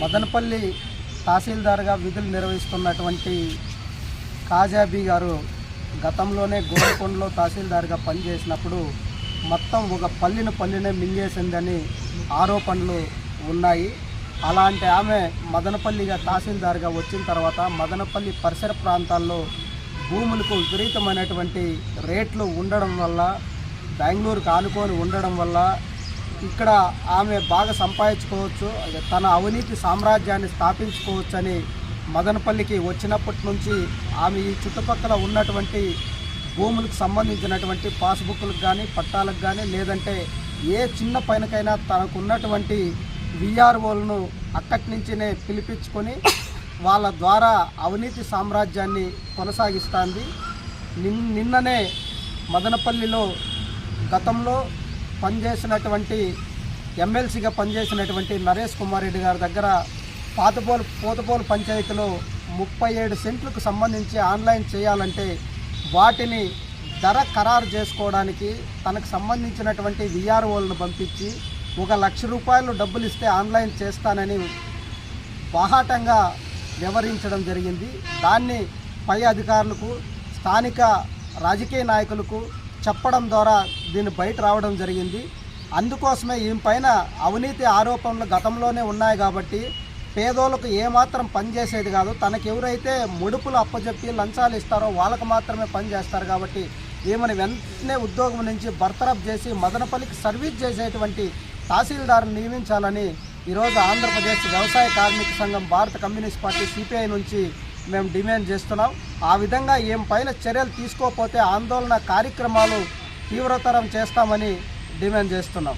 మదనపల్లి తహసీల్దార్గా విధులు నిర్వహిస్తున్నటువంటి కాజాబీ గారు గతంలోనే గోల్కొండలో తహసీల్దార్గా పనిచేసినప్పుడు మొత్తం ఒక పల్లిని పల్లినే మింగేసిందని ఆరోపణలు ఉన్నాయి. అలాంటి ఆమె మదనపల్లిగా తహసీల్దార్గా వచ్చిన తర్వాత మదనపల్లి పరిసర ప్రాంతాల్లో భూములకు విపరీతమైనటువంటి రేట్లు ఉండడం వల్ల బెంగళూరుకు ఆనుకొని ఉండడం వల్ల ఇక్కడ ఆమె బాగా సంపాదించుకోవచ్చు తన అవినీతి సామ్రాజ్యాన్ని స్థాపించుకోవచ్చు అని మదనపల్లికి వచ్చినప్పటి నుంచి ఆమె ఈ చుట్టుపక్కల ఉన్నటువంటి భూములకు సంబంధించినటువంటి పాస్బుక్లకు కానీ పట్టాలకు కానీ లేదంటే ఏ చిన్న పైనకైనా తనకు ఉన్నటువంటి విఆర్ఓలను అక్కడి నుంచినే పిలిపించుకొని వాళ్ళ ద్వారా అవినీతి సామ్రాజ్యాన్ని కొనసాగిస్తుంది. నిన్ నిన్ననే మదనపల్లిలో గతంలో పనిచేసినటువంటి ఎమ్మెల్సీగా పనిచేసినటువంటి నరేష్ కుమార్ రెడ్డి గారి దగ్గర పాతపోలు పోతపోలు పంచాయతీలో ముప్పై ఏడు సెంట్లకు సంబంధించి ఆన్లైన్ చేయాలంటే వాటిని ధర ఖరారు చేసుకోవడానికి తనకు సంబంధించినటువంటి విఆర్ఓలను పంపించి ఒక లక్ష రూపాయలు డబ్బులు ఇస్తే ఆన్లైన్ చేస్తానని బాహాటంగా వ్యవహరించడం జరిగింది. దాన్ని పై అధికారులకు స్థానిక రాజకీయ నాయకులకు చెప్పడం ద్వారా దీన్ని బయట రావడం జరిగింది. అందుకోసమే ఈమె పైన అవినీతి ఆరోపణలు గతంలోనే ఉన్నాయి కాబట్టి పేదోళ్ళకు ఏమాత్రం పనిచేసేది కాదు. తనకు ఎవరైతే ముడుపులు అప్పచెప్పి లంచాలు ఇస్తారో వాళ్ళకు మాత్రమే పనిచేస్తారు కాబట్టి ఈమెను వెంటనే ఉద్యోగం నుంచి బర్తరఫ్ చేసి మదనపల్లికి సర్వీస్ చేసేటువంటి తహసీల్దార్ని నియమించాలని ఈరోజు ఆంధ్రప్రదేశ్ వ్యవసాయ కార్మిక సంఘం భారత కమ్యూనిస్ట్ పార్టీ సిపిఐ నుంచి మేము డిమాండ్ చేస్తున్నాం. ఆ విధంగా ఏం పైన చర్యలు తీసుకోకపోతే ఆందోళన కార్యక్రమాలు తీవ్రతరం చేస్తామని డిమాండ్ చేస్తున్నాం.